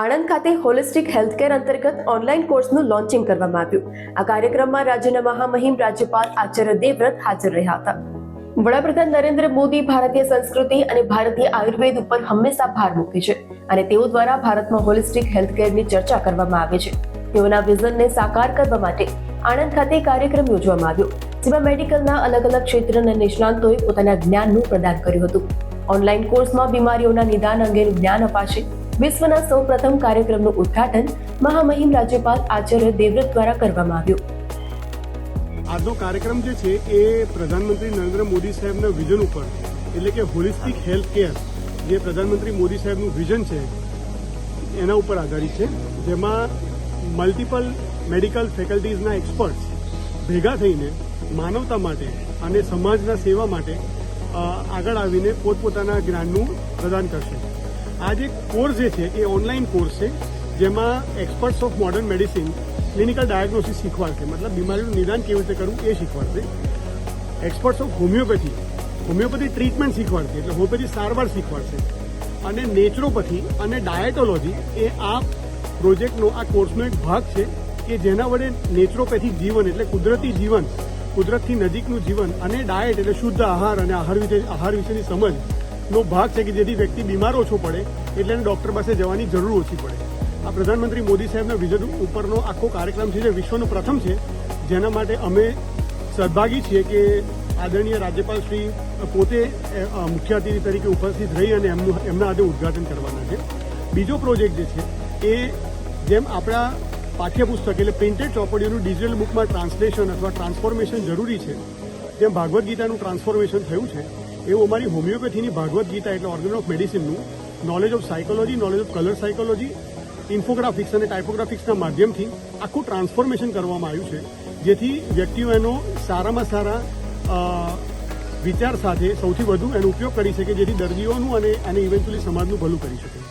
આણંદ ખાતે holistic healthcare અંતર્ગત online કોર્સનું લોન્ચિંગ કરવામાં આવ્યું. આ કાર્યક્રમમાં રાજ્યના મહામહિમ રાજ્યપાલ આચાર્ય દેવવ્રત હાજર રહ્યા હતા. વડાપ્રધાન નરેન્દ્ર મોદી ભારતીય સંસ્કૃતિ અને ભારતીય આયુર્વેદ ઉપર હંમેશા ભાર મૂકે છે અને તેઓ દ્વારા ભારતમાં હોલિસ્ટિક હેલ્થકેરની ચર્ચા કરવામાં આવે છે. તેઓના વિઝનને સાકાર કરવા માટે આણંદ ખાતે કાર્યક્રમ યોજવામાં આવ્યો, જેમાં મેડિકલના અલગ અલગ ક્ષેત્રના નિષ્ણાંતોએ પોતાના જ્ઞાનનું પ્રદાન કર્યું હતું. ઓનલાઈન કોર્સમાં બીમારીઓના નિદાન અંગેનું જ્ઞાન અપાશે વિશ્વના સૌ પ્રથમ કાર્યક્રમનું ઉદ્ઘાટન મહામહિમ રાજ્યપાલ આચાર્ય દેવવ્રત દ્વારા કરવામાં આવ્યું. આજનો કાર્યક્રમ જે છે એ પ્રધાનમંત્રી નરેન્દ્ર મોદી સાહેબના વિઝન ઉપર એટલે કે હોલિસ્ટિક હેલ્થ કેર, જે પ્રધાનમંત્રી મોદી સાહેબનું વિઝન છે, એના ઉપર આધારિત છે. જેમાં મલ્ટિપલ મેડિકલ ફેકલ્ટીઝના એક્સપર્ટ્સ ભેગા થઈને માનવતા માટે અને સમાજના સેવા માટે આગળ આવીને પોતપોતાના જ્ઞાનનું પ્રદાન કરશે. આ જે કોર્સ જે છે, એ ઓનલાઈન કોર્સ છે, જેમાં experts of modern medicine clinical diagnosis શીખવાડશે. મતલબ બીમારીનું નિદાન કેવી રીતે કરવું એ શીખવાડશે. Experts of homeopathy homeopathy treatment શીખવાડશે, એટલે હોમિયોપેથી સારવાર શીખવાડશે. અને નેચરોપેથી અને ડાયટોલોજી એ આ પ્રોજેક્ટનો આ કોર્સનો એક ભાગ છે, કે જેના વડે નેચરોપેથિક જીવન એટલે કુદરતી જીવન, કુદરતથી નજીકનું જીવન અને ડાયટ એટલે શુદ્ધ આહાર અને આહાર વિશે, આહાર વિશેની સમજનો ભાગ છે કે જેથી વ્યક્તિ બીમાર ઓછો પડે એટલે એને ડૉક્ટર પાસે જવાની જરૂર ઓછી પડે. આ પ્રધાનમંત્રી મોદી સાહેબના વિઝન ઉપરનો આખો કાર્યક્રમ છે જે વિશ્વનો પ્રથમ છે, જેના માટે અમે સદભાગી છીએ કે આદરણીય રાજ્યપાલ શ્રી પોતે મુખ્ય અતિથિ તરીકે ઉપસ્થિત રહી અને એમનું, એમના આજે ઉદ્ઘાટન કરવાના છે. બીજો પ્રોજેક્ટ જે છે, એ જેમ આપણા પાઠ્યપુસ્તક એટલે પ્રિન્ટેડ ચોપડીઓનું ડિજિટલ બુકમાં ટ્રાન્સલેશન અથવા ટ્રાન્સફોર્મેશન જરૂરી છે જેમ ભાગવદ્ ગીતાનું ટ્રાન્સફોર્મેશન થયું છે એવું અમારી હોમિયોપેથીની ભાગવત ગીતા એટલે organ of મેડિસિનનું knowledge of psychology knowledge of colour psychology infographics અને ટાઇપોગ્રાફિક્સના માધ્યમથી આખું ટ્રાન્સફોર્મેશન કરવામાં આવ્યું છે, જેથી વ્યક્તિઓ એનો સારામાં સારા વિચાર સાથે સૌથી વધુ એનો ઉપયોગ કરી શકે, જેથી દર્દીઓનું અને અને ઇવેન્ચ્યુઅલી સમાજનું ભલું કરી શકે.